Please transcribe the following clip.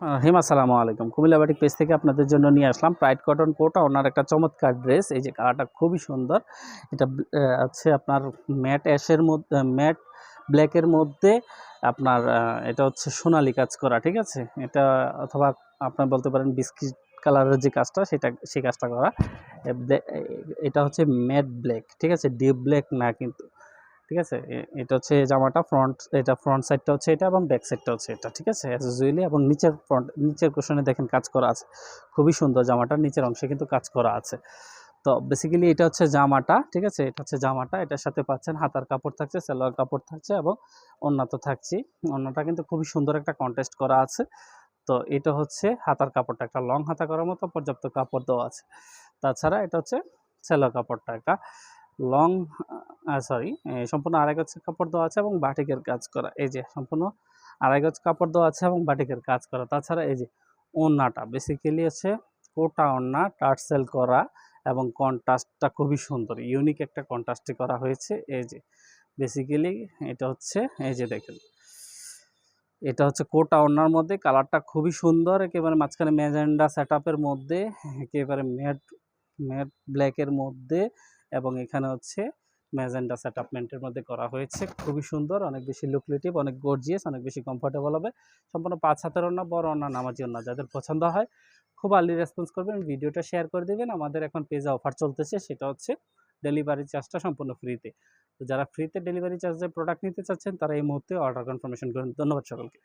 হিম, আসসালামু আলাইকুম। Comilla batik page থেকে আপনাদের জন্য নিয়ে আসলাম প্রাইড কটন কোটা ওনার একটা চমৎকার ড্রেস এই যে কালারটা খুবই সুন্দর। এটা আছে আপনার ম্যাট অ্যাশের মধ্যে ম্যাট ব্ল্যাকের মধ্যে। আপনার এটা হচ্ছে সোনালি কাজ করা, ঠিক আছে? এটা অথবা আপনার বলতে পারেন বিস্কিট কালারের যে কাজটা, সেটা, সেই কাজটা করা। এটা হচ্ছে ম্যাট ব্ল্যাক ঠিক আছে? ডিপ ব্ল্যাক না কিন্তু ঠিক আছে? এটা হচ্ছে জামাটা ফ্রন্ট এটা ফ্রন্ট সাইডটা হচ্ছে এটা এবং ব্যাক সাইডটা হচ্ছে এটা, ঠিক আছে? অ্যাজ এবং নিচের ফ্রন্ট নিচের কোশনে দেখেন কাজ করা আছে। খুবই সুন্দর জামাটার নিচের অংশে কিন্তু কাজ করা আছে। তো বেসিক্যালি এটা হচ্ছে জামাটা, ঠিক আছে? এটা হচ্ছে জামাটা, এটার সাথে পাচ্ছেন হাতার কাপড় থাকছে, সালোয়ার কাপড় থাকছে এবং অন্য তো থাকছেই। অন্যটা কিন্তু খুবই সুন্দর একটা কন্টেস্ট করা আছে। তো এটা হচ্ছে হাতার কাপড়টা, একটা লং হাতা করার মতো পর্যাপ্ত কাপড় দেওয়া আছে। তাছাড়া এটা হচ্ছে সেলোয়ার কাপড়টা, একটা লং সরি সম্পূর্ণ আড়াই গজ কাপড় দেওয়া আছে এবং বাটিকের কাজ করা। এই যে, সম্পূর্ণ আড়াই গজ কাপড় দেওয়া আছে এবং বাটিকের কাজ করা। তাছাড়া এই যে, ওড়নাটা বেসিক্যালি হচ্ছে কোটা ওড়না, টার্সেল করা এবং কন্ট্রাস্টটা খুবই সুন্দর ইউনিক একটা কন্ট্রাস্টে করা হয়েছে। এই যে বেসিক্যালি এটা হচ্ছে, এই যে দেখেন, এটা হচ্ছে কোটা ওড়নার মধ্যে, কালারটা খুবই সুন্দর, একেবারে মাঝখানে ম্যাজেন্ডা সেট মধ্যে, একেবারে ম্যাট ম্যাট ব্ল্যাকের মধ্যে এবং এখানে হচ্ছে ম্যাজেন্ডা সেটআপমেন্টের মধ্যে করা হয়েছে। খুবই সুন্দর, অনেক বেশি লুকলেটিভ অনেক গর্জিয়াস অনেক বেশি কমফোর্টেবল হবে। সম্পূর্ণ পাঁচ হাতের ওনা বড় ওনা নামাজি ওনা যাদের পছন্দ হয়। খুব আর্লি রেসপন্স করবেন, ভিডিওটা শেয়ার করে দেবেন। আমাদের এখন পেজে অফার চলতেছে, সেটা হচ্ছে ডেলিভারি চার্জটা সম্পূর্ণ ফ্রিতে তো যারা ফ্রিতে ডেলিভারি চার্জে প্রোডাক্ট নিতে চাচ্ছেন, তারা এই মুহূর্তে অর্ডার কনফার্মেশন করুন। ধন্যবাদ সকলকে।